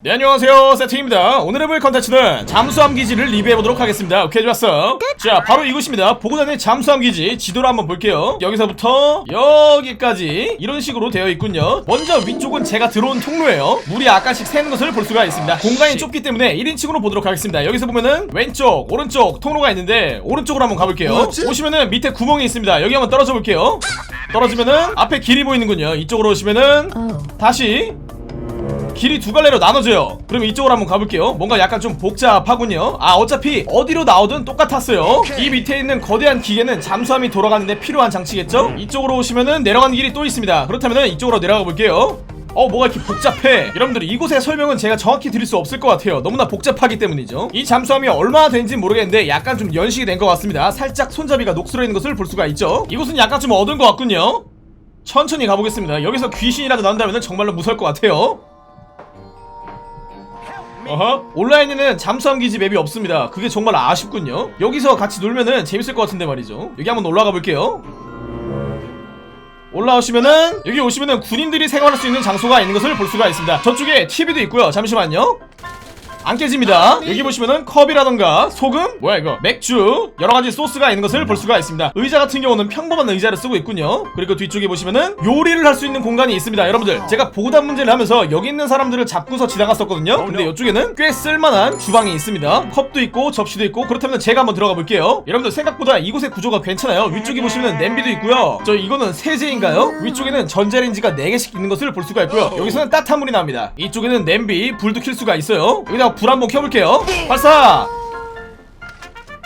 네 안녕하세요. 세팅입니다. 오늘 해볼 컨텐츠는 잠수함 기지를 리뷰해보도록 하겠습니다. 오케이 좋았어. 자 바로 이곳입니다. 보고 다니는 잠수함 기지 지도를 한번 볼게요. 여기서부터 여기까지 이런 식으로 되어 있군요. 먼저 위쪽은 제가 들어온 통로예요. 물이 약간씩 새는 것을 볼 수가 있습니다. 공간이 좁기 때문에 1인칭으로 보도록 하겠습니다. 여기서 보면은 왼쪽 오른쪽 통로가 있는데 오른쪽으로 한번 가볼게요? 보시면은 밑에 구멍이 있습니다. 여기 한번 떨어져 볼게요. 떨어지면은 앞에 길이 보이는군요. 이쪽으로 오시면은 다시 길이 두 갈래로 나눠져요. 그럼 이쪽으로 한번 가볼게요. 뭔가 약간 좀 복잡하군요. 아 어차피 어디로 나오든 똑같았어요. 이 밑에 있는 거대한 기계는 잠수함이 돌아가는데 필요한 장치겠죠? 이쪽으로 오시면은 내려가는 길이 또 있습니다. 그렇다면은 이쪽으로 내려가 볼게요. 어 뭐가 이렇게 복잡해 여러분들 이곳의 설명은 제가 정확히 드릴 수 없을 것 같아요 너무나 복잡하기 때문이죠 이 잠수함이 얼마나 되는지 모르겠는데 약간 좀 연식이 된 것 같습니다 살짝 손잡이가 녹슬어 있는 것을 볼 수가 있죠 이곳은 약간 좀 어두운 것 같군요 천천히 가보겠습니다 여기서 귀신이라도 나온다면 정말로 무서울 것 같아요 어허 온라인에는 잠수함 기지 맵이 없습니다. 그게 정말 아쉽군요. 여기서 같이 놀면은 재밌을 것 같은데 말이죠. 여기 한번 올라가 볼게요. 올라오시면은 여기 오시면은 군인들이 생활할 수 있는 장소가 있는 것을 볼 수가 있습니다. 저쪽에 TV도 있고요. 잠시만요 안 깨집니다. 여기 보시면은 컵이라던가 소금, 뭐야 이거, 맥주, 여러 가지 소스가 있는 것을 볼 수가 있습니다. 의자 같은 경우는 평범한 의자를 쓰고 있군요. 그리고 뒤쪽에 보시면은 요리를 할 수 있는 공간이 있습니다. 여러분들, 제가 보고단 문제를 하면서 여기 있는 사람들을 잡고서 지나갔었거든요. 근데 이쪽에는 꽤 쓸만한 주방이 있습니다. 컵도 있고 접시도 있고 그렇다면 제가 한번 들어가 볼게요. 여러분들 생각보다 이곳의 구조가 괜찮아요. 위쪽에 보시면 냄비도 있고요. 저 이거는 세제인가요? 위쪽에는 전자레인지가 4개씩 있는 것을 볼 수가 있고요. 여기서는 따뜻한 물이 납니다. 이쪽에는 냄비, 불도 킬 수가 있어요. 여기다가 불 한번 켜볼게요. 발사!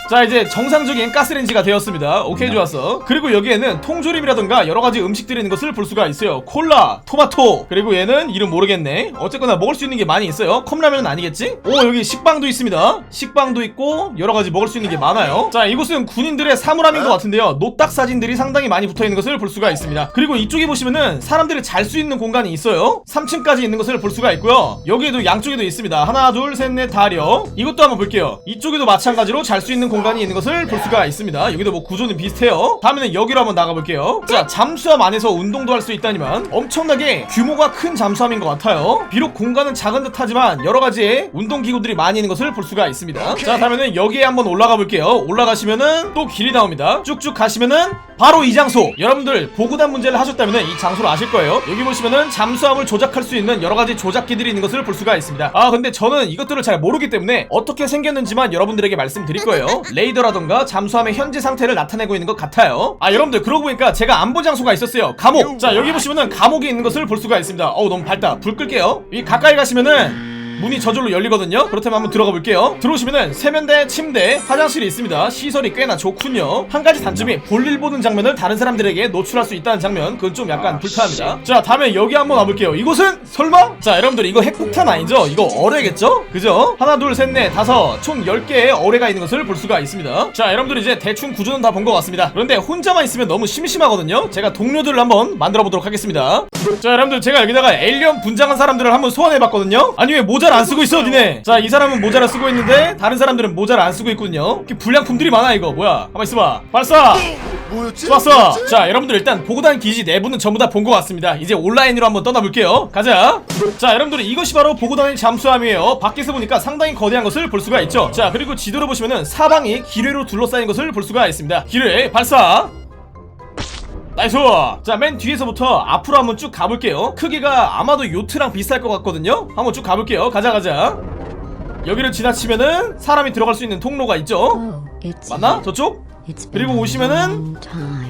자 이제 정상적인 가스레인지가 되었습니다. 오케이 좋았어. 그리고 여기에는 통조림이라던가 여러가지 음식들이 있는 것을 볼 수가 있어요. 콜라 토마토. 그리고 얘는 이름 모르겠네. 어쨌거나 먹을 수 있는 게 많이 있어요. 컵라면은 아니겠지? 오 여기 식빵도 있습니다. 식빵도 있고 여러가지 먹을 수 있는 게 많아요. 자 이곳은 군인들의 사물함인 것 같은데요. 노딱 사진들이 상당히 많이 붙어있는 것을 볼 수가 있습니다. 그리고 이쪽에 보시면은 사람들이 잘 수 있는 공간이 있어요. 3층까지 있는 것을 볼 수가 있고요. 여기에도 양쪽에도 있습니다. 하나 둘 셋 넷 다려 이것도 한번 볼게요. 이쪽에도 마찬가지로 잘 수 있는 공간이 있는 것을 볼 수가 있습니다. 여기도 뭐 구조는 비슷해요. 다음에는 여기로 한번 나가볼게요. 자, 잠수함 안에서 운동도 할 수 있다니만 엄청나게 규모가 큰 잠수함인 것 같아요. 비록 공간은 작은 듯 하지만 여러 가지의 운동 기구들이 많이 있는 것을 볼 수가 있습니다. 자, 다음에는 여기에 한번 올라가 볼게요. 올라가시면은 또 길이 나옵니다. 쭉쭉 가시면은 바로 이 장소. 여러분들 보고단 문제를 하셨다면 이 장소를 아실 거예요. 여기 보시면은 잠수함을 조작할 수 있는 여러 가지 조작기들이 있는 것을 볼 수가 있습니다. 아, 근데 저는 이것들을 잘 모르기 때문에 어떻게 생겼는지만 여러분들에게 말씀드릴 거예요. 레이더라던가 잠수함의 현재 상태를 나타내고 있는 것 같아요. 아, 여러분들 그러고 보니까 제가 안본 장소가 있었어요. 감옥. 자, 여기 보시면은 감옥이 있는 것을 볼 수가 있습니다. 어우, 너무 밝다. 불 끌게요. 이 가까이 가시면은 문이 저절로 열리거든요. 그렇다면 한번 들어가 볼게요. 들어오시면은 세면대, 침대, 화장실이 있습니다. 시설이 꽤나 좋군요. 한 가지 단점이 볼일 보는 장면을 다른 사람들에게 노출할 수 있다는 장면. 그건 좀 약간 불편합니다. 자, 다음에 여기 한번 와볼게요. 이곳은 설마? 자, 여러분들 이거 핵폭탄 아니죠? 이거 어뢰겠죠? 그죠? 하나, 둘, 셋, 넷, 다섯, 총 10개의 어뢰가 있는 것을 볼 수가 있습니다. 자, 여러분들 이제 대충 구조는 다 본 것 같습니다. 그런데 혼자만 있으면 너무 심심하거든요. 제가 동료들을 한번 만들어 보도록 하겠습니다. 자, 여러분들 제가 여기다가 에일리언 분장한 사람들을 한번 소환해봤거든요. 아니 왜 모자를 안 쓰고 있어, 니네? 자, 이 사람은 모자를 쓰고 있는데 다른 사람들은 모자를 안 쓰고 있군요. 이렇게 불량품들이 많아 이거. 뭐야? 가만 있어봐. 발사. 뭐였지? 좋았어. 뭐였지? 자, 여러분들 일단 보고단 기지 내부는 전부 다 본 것 같습니다. 이제 온라인으로 한번 떠나볼게요. 가자. 자, 여러분들 이것이 바로 보고단의 잠수함이에요. 밖에서 보니까 상당히 거대한 것을 볼 수가 있죠. 자, 그리고 지도를 보시면은 사방이 기뢰로 둘러싸인 것을 볼 수가 있습니다. 기뢰 발사. 나이스! 자, 맨 뒤에서부터 앞으로 한번 쭉 가볼게요. 크기가 아마도 요트랑 비슷할 것 같거든요? 한번 쭉 가볼게요. 가자, 가자. 여기를 지나치면은 사람이 들어갈 수 있는 통로가 있죠? 맞나? 저쪽? 그리고 오시면은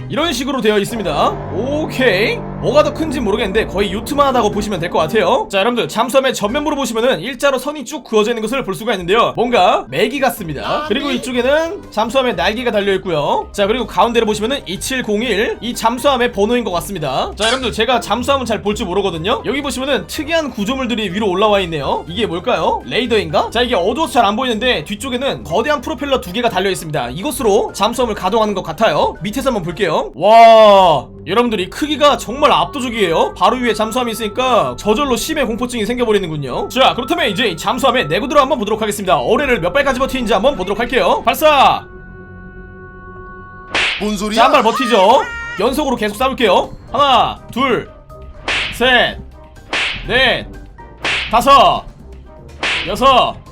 이런 식으로 되어 있습니다. 오케이. 뭐가 더 큰지 모르겠는데 거의 요트만 하다고 보시면 될 것 같아요. 자, 여러분들 잠수함의 전면부로 보시면은 일자로 선이 쭉 그어져 있는 것을 볼 수가 있는데요. 뭔가 매기 같습니다. 그리고 이쪽에는 잠수함에 날개가 달려 있고요. 자, 그리고 가운데를 보시면은 2701 이 잠수함의 번호인 것 같습니다. 자, 여러분들 제가 잠수함은 잘 볼 줄 모르거든요. 여기 보시면은 특이한 구조물들이 위로 올라와 있네요. 이게 뭘까요? 레이더인가? 자, 이게 어두워서 잘 안 보이는데 뒤쪽에는 거대한 프로펠러 두 개가 달려 있습니다. 이것으로 잠수함을 가동하는 것 같아요. 밑에서 한번 볼게요. 와, 여러분들 이 크기가 정말 압도적이에요. 바로 위에 잠수함이 있으니까 저절로 심해 공포증이 생겨버리는군요. 자, 그렇다면 이제 이 잠수함의 내구도를 한번 보도록 하겠습니다. 어뢰를 몇 발까지 버티는지 한번 보도록 할게요. 발사! 뭔 소리야? 자, 한발 버티죠. 연속으로 계속 쏴볼게요. 하나, 둘, 셋, 넷, 다섯, 여섯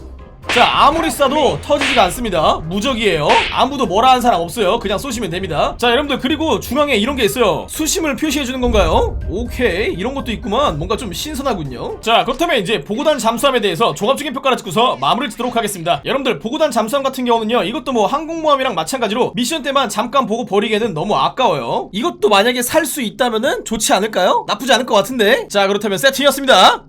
자 아무리 쏴도 터지지가 않습니다. 무적이에요. 아무도 뭐라 하는 사람 없어요. 그냥 쏘시면 됩니다. 자 여러분들 그리고 중앙에 이런 게 있어요. 수심을 표시해주는 건가요? 오케이. 이런 것도 있구만. 뭔가 좀 신선하군요. 자 그렇다면 이제 보고단 잠수함에 대해서 종합적인 평가를 듣고서 마무리를 짓도록 하겠습니다. 여러분들 보고단 잠수함 같은 경우는요 이것도 뭐 항공모함이랑 마찬가지로 미션 때만 잠깐 보고 버리기에는 너무 아까워요. 이것도 만약에 살 수 있다면은 좋지 않을까요? 나쁘지 않을 것 같은데? 자 그렇다면 세팅이었습니다